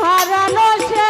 হারানো সেই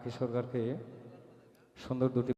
আকি সরকারকে সুন্দর দুটি